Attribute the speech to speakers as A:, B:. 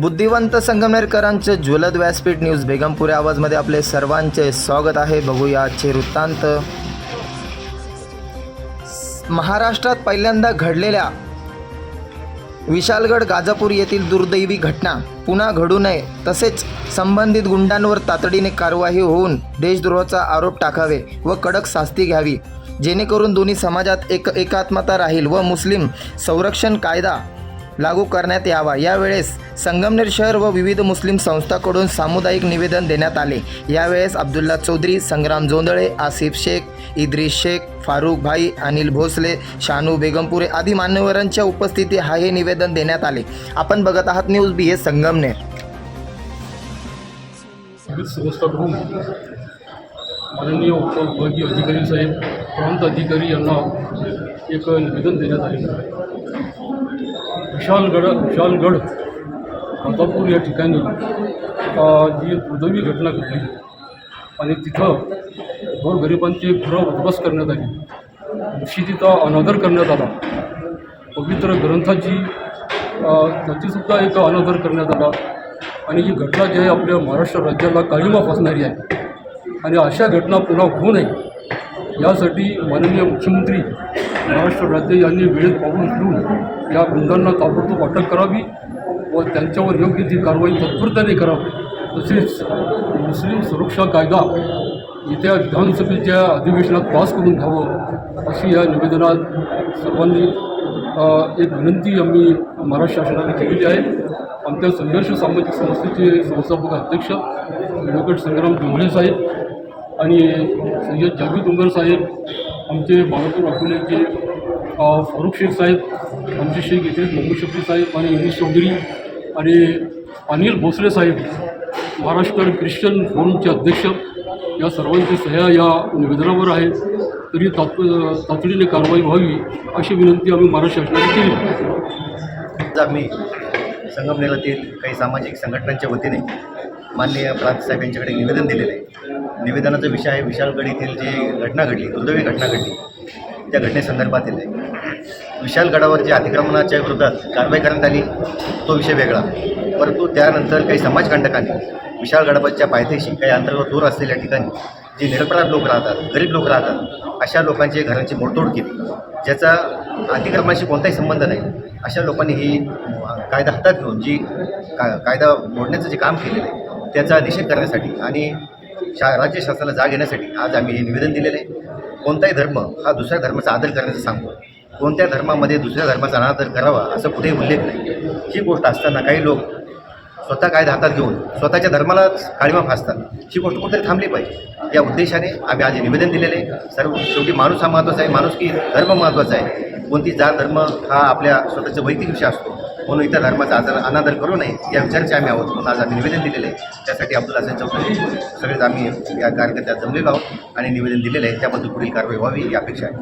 A: बुद्धिवंत संगमनेरकरांचे ज्वलद व्यासपीठ न्यूज बेगमपुरी आवाजमध्ये आपले सर्वांचे स्वागत आहे. बघूया आजचे वृत्तांत. महाराष्ट्रात पहिल्यांदा घडलेल्या विशालगड गाजापूर येथील दुर्दैवी घटना. पुन्हा घडू नये तसेच संबंधित गुंडांवर तातडीने कारवाई होऊन देशद्रोहाचा आरोप टाकावे व कडक शास्ती घ्यावी. जेणेकरून दोन्ही समाजात एक एकात्मता राहील व मुस्लिम संरक्षण कायदा लागू करण्यात यावा. यावेळेस संगमनेर शहर व विविध मुस्लिम संस्थांकडून सामुदायिक निवेदन देण्यात आले. यावेळेस अब्दुल्ला चौधरी संग्राम जोंदळे आसिफ शेख इद्रिस शेख फारुख भाई अनिल भोसले शानू बेगमपुरे आदी मान्यवरांच्या उपस्थिती हा हे निवेदन देण्यात आले. आपण बघत आहात न्यूज बी हे संगमनेर.
B: माननीय उपविभागीय अधिकारी साहेब प्रांत अधिकारी यांना एक निवेदन देण्यात आले. विशालगड विशालगड प्रतापपूर या ठिकाणी जी दुर्दैवी घटना घडली. आणि तिथं गोरगरिबांची घरं उद्ध्वस्त करण्यात आली. निश्चितीचा अनादर करण्यात आला. पवित्र ग्रंथाची त्याचीसुद्धा एक अनादर करण्यात आला. आणि ही घटना जी आहे आपल्या महाराष्ट्र राज्याला काळीमा फासणारी आहे. आणि अशा घटना पुन्हा होऊ नये यासाठी माननीय मुख्यमंत्री महाराष्ट्र राज्य यांनी वेळेत पाऊल घेऊन या गुंडांना ताबडतोब अटक करावी व त्यांच्यावर योग्य ती कारवाई तत्परतेने करावी. तसेच मुस्लिम सुरक्षा कायदा येत्या विधानसभेच्या अधिवेशनात पास करून घ्यावं अशी या निवेदनात सर्वांनी एक विनंती आम्ही महाराष्ट्र शासनाने केलेली आहे. आमच्या संघर्ष सामाजिक संस्थेचे संस्थापक अध्यक्ष ॲडव्होकेट संग्राम डोंगरे साहेब आणि सय्यद जावेद उमर साहेब आमचे बाळापूर अकोल्याचे फारुख शेख साहेब आमचे शेख येथे मोहम्मद शफी साहेब आणि इंग्लिश चौधरी आणि अनिल भोसले साहेब महाराष्ट्र ख्रिश्चन फोरमचे अध्यक्ष या सर्वांची सह्या या निवेदनावर आहे. तरी तात तातडीने कारवाई व्हावी अशी विनंती आम्ही महाराष्ट्र शासनाने केली.
C: आम्ही संगमनेरातील काही सामाजिक संघटनांच्या वतीने माननीय प्रांत साहेब यांच्याकडे निवेदन दिलेलं आहे. निवेदनाचा विषय आहे विशाळगड येथील जी घटना घडली दुर्दैवी घटना घडली. त्या घटनेसंदर्भातील आहे विशालगडावर जे अतिक्रमणाच्या विरोधात कारवाई करण्यात आली तो विषय वेगळा. परंतु त्यानंतर काही समाजकंटकांनी विशालगडाच्या पायथ्याशी काही अंतर्गत दूर असलेल्या ठिकाणी जे निरपराध लोक राहतात गरीब लोक राहतात अशा लोकांची घरांची मोडतोड केली. ज्याचा अतिक्रमणाशी कोणताही संबंध नाही. अशा लोकांनी ही कायदा हातात घेऊन जी का कायदा मोडण्याचं जे काम केलेलं आहे त्याचा निषेध करण्यासाठी आणि शा राज्य शासनाला जाग येण्यासाठी आज आम्ही हे निवेदन दिलेलं आहे. कोणताही धर्म हा दुसऱ्या धर्माचा आदर करण्याचं सांगतो. कोणत्या धर्मामध्ये दुसऱ्या धर्माचा अनादर करावा असं कुठेही उल्लेख नाही. ही गोष्ट असताना काही लोक स्वतः कायदा हातात घेऊन स्वतःच्या धर्मालाच काळीमा फासतात ही गोष्ट कुठेतरी थांबली पाहिजे. या उद्देशाने आम्ही आज निवेदन दिलेले आहे. सर्व शेवटी माणूस हा महत्त्वाचा आहे माणूस की धर्म महत्त्वाचा आहे. कोणती जात धर्म हा आपल्या स्वतःचा वैयक्तिक विषय असतो म्हणून इतर धर्माचा आजार अनादर करू नये या विचाराचे आम्ही आहोत. म्हणून आज आम्ही निवेदन दिलेलं आहे. त्यासाठी अब्दुल हसन चौधरी सगळेच आम्ही या कार्यकर्त्यात जमलेलो आहोत आणि निवेदन दिलेलं आहे. त्याबद्दल पुढील कारवाई व्हावी ही अपेक्षा आहे.